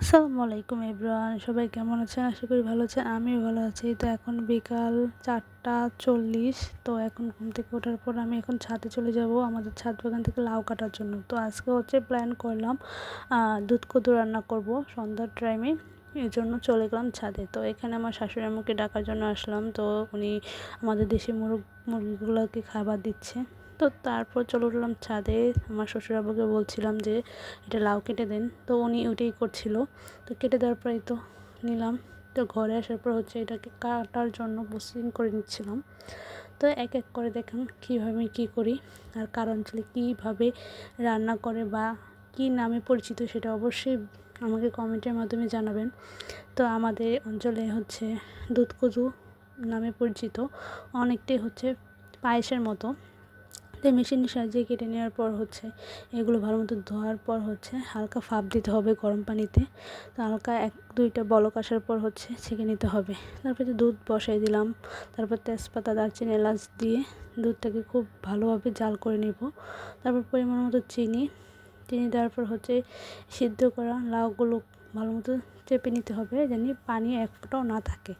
আসসালামু আলাইকুম এভরিওয়ান, সবাই কেমন আছেন? আশা করি ভালো আছেন, আমিও ভালো আছি। তো এখন বিকাল চারটা চল্লিশ, তো এখন ঘুম থেকে ওঠার পর আমি এখন ছাদে চলে যাব আমাদের ছাদ বাগান থেকে লাউ কাটার জন্য। তো আজকে হচ্ছে প্ল্যান করলাম দুধ কদু রান্না করব সন্ধ্যার টাইমে এই জন্য চলে গেলাম ছাদে। তো এখানে আমার শাশুড়ি আম্মুকে ডাকার জন্য আসলাম, তো উনি আমাদের দেশি মুরগ, মুরগিগুলোকে খাবার দিচ্ছে। তো তারপর চলে উঠলাম ছাদে। আমার শ্বশুরাবুকে বলছিলাম যে, এটা লাউ কেটে দেন। তো উনি ওইটাই করছিল। তো কেটে দেওয়ার পরেই তো নিলাম। তো ঘরে আসার পর হচ্ছে এটাকে কাটার জন্য প্রসেসিং করে নিচ্ছিলাম। তো এক এক করে দেখলাম কীভাবে কী করি আর কার অঞ্চলে কীভাবে রান্না করে বা কী নামে পরিচিত সেটা অবশ্যই আমাকে কমেন্টের মাধ্যমে জানাবেন। তো আমাদের অঞ্চলে হচ্ছে দুধ নামে পরিচিত। অনেকটাই হচ্ছে পায়েসের মতো। তো মেশিনের সাহায্যে কেটে নেওয়ার পর হচ্ছে, এগুলো ভালো মতো ধোয়ার পর হচ্ছে হালকা ফাঁপ দিতে হবে গরম পানিতে। তো হালকা এক দুইটা বলক আসার পর হচ্ছে ছেঁকে নিতে হবে। তারপরে দুধ বসাই দিলাম, তারপর তেজপাতা, দারচিনি, এলাচ দিয়ে দুধটাকে খুব ভালোভাবে জাল করে নেব। তারপর পরিমাণ মতো চিনি চিনি দেওয়ার পর হচ্ছে সিদ্ধ করা লাউগুলো ভালো মতো চেপে নিতে হবে যেন পানি এক না থাকে।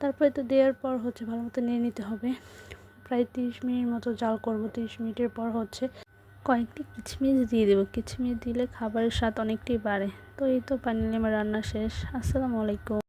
তারপরে তো দেওয়ার পর হচ্ছে ভালো মতো নিয়ে নিতে হবে। প্রায় তিরিশ মিনিট মতো জাল করব। তিরিশ মিনিটের পর হচ্ছে কয়েকটি কিচমিচ দিয়ে দেবো। কিচমিচ দিলে খাবারের স্বাদ অনেকটাই বাড়ে। তো এই তো পানি আমার রান্না শেষ। আসসালামু আলাইকুম।